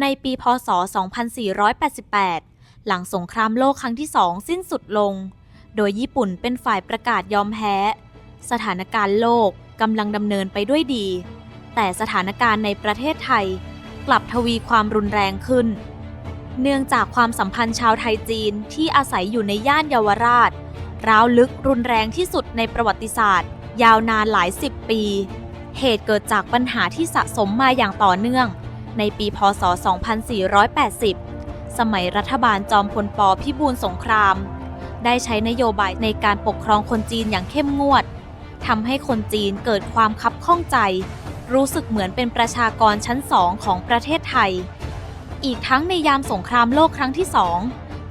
ในปีพศ 2488 หลังสงครามโลกครั้งที่สองสิ้นสุดลง โดยญี่ปุ่นเป็นฝ่ายประกาศยอมแพ้ สถานการณ์โลกกำลังดำเนินไปด้วยดี แต่สถานการณ์ในประเทศไทยกลับทวีความรุนแรงขึ้น เนื่องจากความสัมพันธ์ชาวไทยจีนที่อาศัยอยู่ในย่านเยาวราช ร้าวลึกรุนแรงที่สุดในประวัติศาสตร์ ยาวนานหลายสิบปี เหตุเกิดจากปัญหาที่สะสมมาอย่างต่อเนื่อง ในปีพศ 2480 สมัยรัฐบาลจอมพลปพิบูลสงคราม ได้ใช้นโยบายในการปกครองคนจีนอย่างเข้มงวดทำให้คนจีนเกิดความคับข้องใจ รู้สึกเหมือนเป็นประชากรชั้นสองของประเทศไทย อีกทั้งในยามสงครามโลกครั้งที่สอง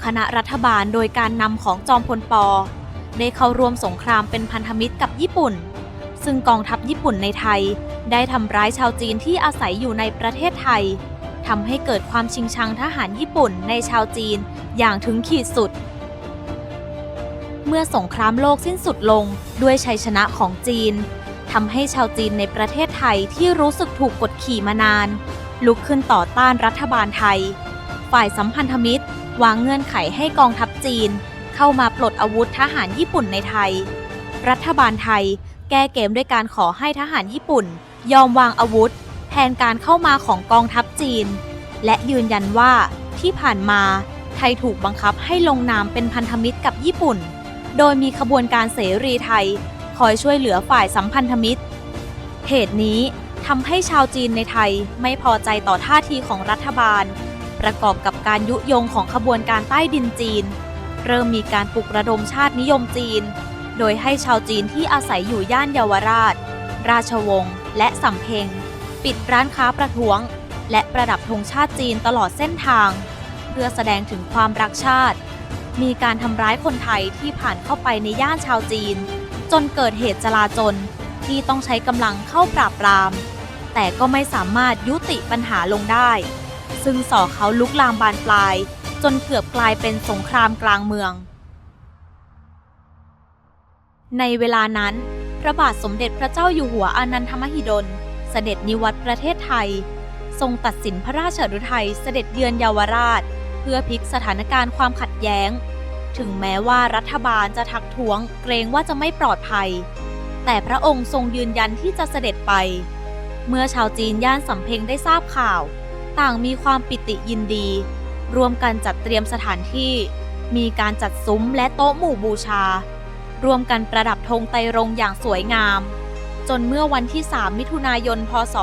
คณะรัฐบาลโดยการนำของจอมพลปได้เข้าร่วมสงครามเป็นพันธมิตรกับญี่ปุ่น ซึ่งกองทัพญี่ปุ่นในไทย ได้ทำร้ายชาวจีนที่อาศัยอยู่ในประเทศไทยทำให้เกิดความชิงชังทหารญี่ปุ่นในชาวจีนอย่างถึงขีดสุด เมื่อสงครามโลกสิ้นสุดลงด้วยชัยชนะของจีนทำให้ชาวจีนในประเทศไทยที่รู้สึกถูกกดขี่มานาน ลุกขึ้นต่อต้านรัฐบาลไทย ฝ่ายสัมพันธมิตร วางเงื่อนไขให้กองทัพจีน เข้ามาปลดอาวุธทหารญี่ปุ่นในไทย รัฐบาลไทย แก้เกมด้วยการขอให้ทหารญี่ปุ่น ยอมวางอาวุธ แทนการเข้ามาของกองทัพจีน และยืนยันว่าที่ผ่านมาไทยถูกบังคับให้ลงนามเป็นพันธมิตรกับญี่ปุ่น โดยมีขบวนการเสรีไทย คอยช่วยเหลือฝ่ายสัมพันธมิตร เหตุนี้ทำให้ชาวจีนในไทยไม่พอใจต่อท่าทีของรัฐบาล ประกอบกับการยุยงของขบวนการใต้ดินจีน เริ่มมีการปลุกระดมชาตินิยมจีน โดยให้ชาวจีนที่อาศัยอยู่ย่านเยาวราช ราชวงศ์และสำเพ็ง ปิดร้านค้าประท้วง และประดับธงชาติจีนตลอดเส้นทาง เพื่อแสดงถึงความรักชาติ มีการทำร้ายคนไทยที่ผ่านเข้าไปในย่านชาวจีน จนเกิดเหตุจลาจลที่ต้องใช้กำลังเข้าปราบปราม แต่ก็ไม่สามารถยุติปัญหาลงได้ ซึ่งส่อเขาลุกลามบานปลาย จนเกือบกลายเป็นสงครามกลางเมือง ในเวลานั้น พระบาทสมเด็จพระเจ้าอยู่หัวอนันทมหิดล เสด็จนิวัตรประเทศไทย ทรงตัดสินพระราชฤทัยเสด็จเยือนเยาวราช เพื่อพลิกสถานการณ์ความขัดแย้ง ถึงแม้ว่ารัฐบาลจะทักท้วงเกรงว่าจะไม่ปลอดภัย แต่พระองค์ทรงยืนยันที่จะเสด็จไป เมื่อชาวจีนย่านสำเพ็งได้ทราบข่าว ต่างมีความปิติยินดี รวมกันจัดเตรียมสถานที่ มีการจัดซุ้มและโต๊ะหมู่บูชา รวมกันประดับธงไตรรงอย่างสวยงาม จนเมื่อวันที่ 3 มิถุนายน พศ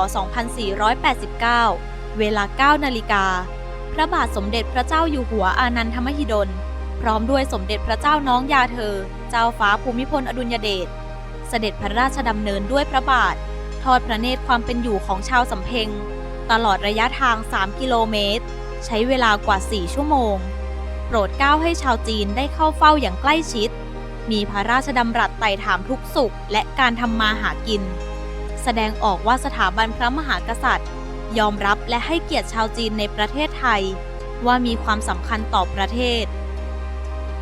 2489 เวลา 9 นาฬิกา พระบาทสมเด็จพระเจ้าอยู่หัวอานันทมหิดล พร้อมด้วยสมเด็จพระเจ้าน้องยาเธอ เจ้าฟ้าภูมิพลอดุลยเดช เสด็จพระราชดำเนินด้วยพระบาท ทอดพระเนตรความเป็นอยู่ของชาวสำเพ็ง ตลอดระยะทาง 3 กิโลเมตร ใช้เวลากว่า 4 ชั่วโมง โปรดเกล้าให้ชาวจีนได้เข้าเฝ้าอย่างใกล้ชิด มีพระราชดำรัสไต่ถามทุกสุขและการทำมาหากิน แสดงออกว่าสถาบันพระมหากษัตริย์ ยอมรับและให้เกียรติชาวจีนในประเทศไทย ว่ามีความสำคัญต่อประเทศ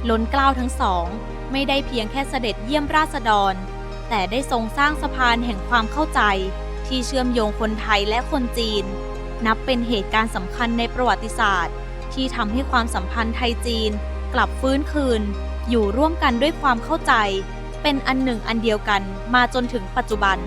ล้นเกล้าทั้งสอง ไม่ได้เพียงแค่เสด็จเยี่ยมราษฎร แต่ได้ทรงสร้างสะพานแห่งความเข้าใจ ที่เชื่อมโยงคนไทยและคนจีน นับเป็นเหตุการณ์สำคัญในประวัติศาสตร์ ที่ทำให้ความสัมพันธ์ไทยจีนกลับฟื้นคืน อยู่ร่วมกันด้วยความเข้าใจ เป็นอันหนึ่งอันเดียวกันมาจนถึงปัจจุบัน